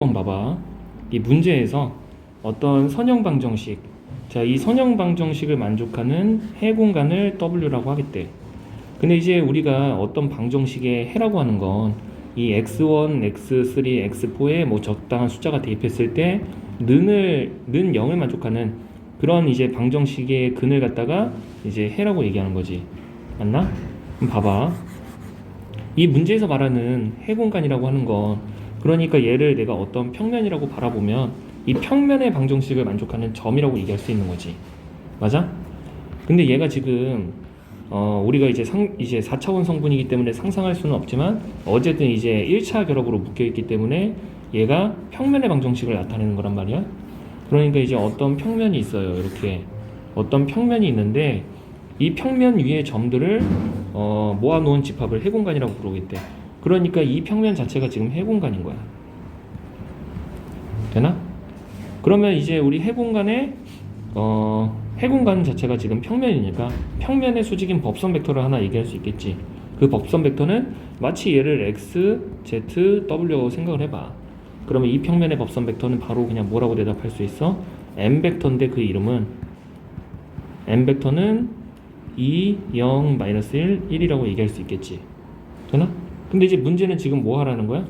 한번 봐봐. 이 문제에서 어떤 선형 방정식, 자, 이 선형 방정식을 만족하는 해 공간을 W라고 하겠대. 근데 이제 우리가 어떤 방정식의 해라고 하는 건 이 x1, x3, x4에 뭐 적당한 숫자가 대입했을 때 는을 는 0을 만족하는 그런 이제 방정식의 근을 갖다가 이제 해라고 얘기하는 거지. 맞나? 그럼 봐봐. 이 문제에서 말하는 해 공간이라고 하는 건 그러니까 얘를 내가 어떤 평면이라고 바라보면 이 평면의 방정식을 만족하는 점이라고 얘기할 수 있는 거지. 맞아? 근데 얘가 지금 어 우리가 이제 상 이제 4차원 성분이기 때문에 상상할 수는 없지만 어쨌든 이제 1차 결합으로 묶여 있기 때문에 얘가 평면의 방정식을 나타내는 거란 말이야. 그러니까 이제 어떤 평면이 있어요. 이렇게 어떤 평면이 있는데 이 평면 위의 점들을 어, 모아놓은 집합을 해공간이라고 부르겠대. 그러니까 이 평면 자체가 지금 해공간인 거야. 되나? 그러면 이제 우리 해공간의 어, 해공간 자체가 지금 평면이니까 평면의 수직인 법선 벡터를 하나 얘기할 수 있겠지. 그 법선 벡터는 마치 얘를 x, z, w라고 생각을 해봐. 그러면 이 평면의 법선 벡터는 바로 그냥 뭐라고 대답할 수 있어? m 벡터인데 그 이름은 m 벡터는 2, 0, 마이너스 1, 1이라고 얘기할 수 있겠지. 되나? 근데 이제 문제는 지금 뭐 하라는 거야?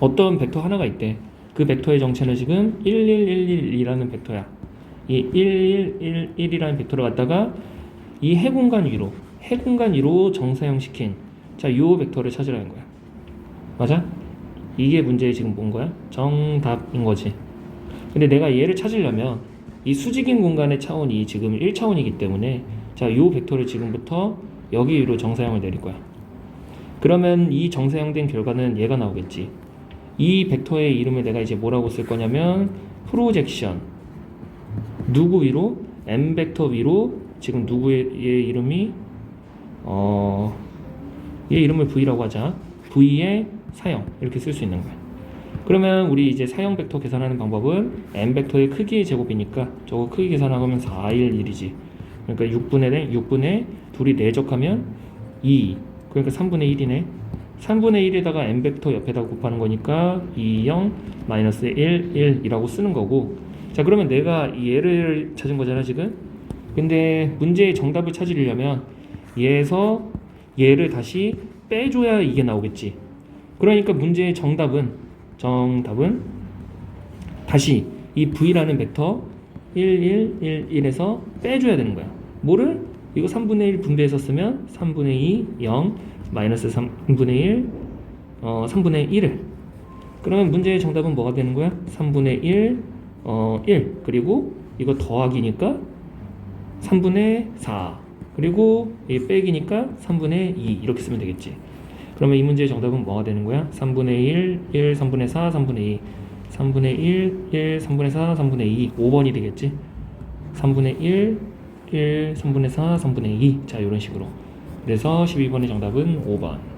어떤 벡터 하나가 있대. 그 벡터의 정체는 지금 1, 1, 1, 1이라는 벡터야. 이 1, 1, 1, 1이라는 벡터를 갖다가 이 해공간 위로, 해공간 위로 정사형 시킨 자, 요 벡터를 찾으라는 거야. 맞아? 이게 문제의 지금 뭔 거야? 정답인 거지. 근데 내가 얘를 찾으려면 이 수직인 공간의 차원이 지금 1차원이기 때문에 자, 요 벡터를 지금부터 여기 위로 정사형을 내릴 거야. 그러면 이 정사형된 결과는 얘가 나오겠지. 이 벡터의 이름을 내가 이제 뭐라고 쓸 거냐면 프로젝션 누구 위로 m 벡터 위로 지금 누구의 얘 이름이 어 얘 이름을 v라고 하자 v의 사형 이렇게 쓸 수 있는 거야. 그러면 우리 이제 사형 벡터 계산하는 방법은 m 벡터의 크기의 제곱이니까 저거 크기 계산하면 4, 1, 1이지. 그러니까 6분의 6분의 둘이 내적하면 2 그러니까 3분의 1이네. 3분의 1에다가 m 벡터 옆에다 곱하는 거니까 2, 0, 마이너스 1, 1이라고 쓰는 거고 자 그러면 내가 이 얘를 찾은 거잖아 지금 근데 문제의 정답을 찾으려면 얘에서 얘를 다시 빼줘야 이게 나오겠지 그러니까 문제의 정답은 정답은 다시 이 v라는 벡터 1, 1, 1, 1에서 빼줘야 되는 거야 뭐를? 이거 3분의 1 분배해서 쓰면 3분의 2, 0, 마이너스 3분의 1, 어, 3분의 1을. 그러면 문제의 정답은 뭐가 되는 거야? 3분의 1, 어, 1 그리고 이거 더하기니까 3분의 4 그리고 이 빼기니까 3분의 2 이렇게 쓰면 되겠지. 그러면 이 문제의 정답은 뭐가 되는 거야? 3분의 1, 1, 3분의 4, 3분의 2 3분의 1, 1, 3분의 4, 3분의 2 5번이 되겠지? 3분의 1, 1, 3분의 4, 3분의 2 자 이런 식으로. 그래서 12번의 정답은 5번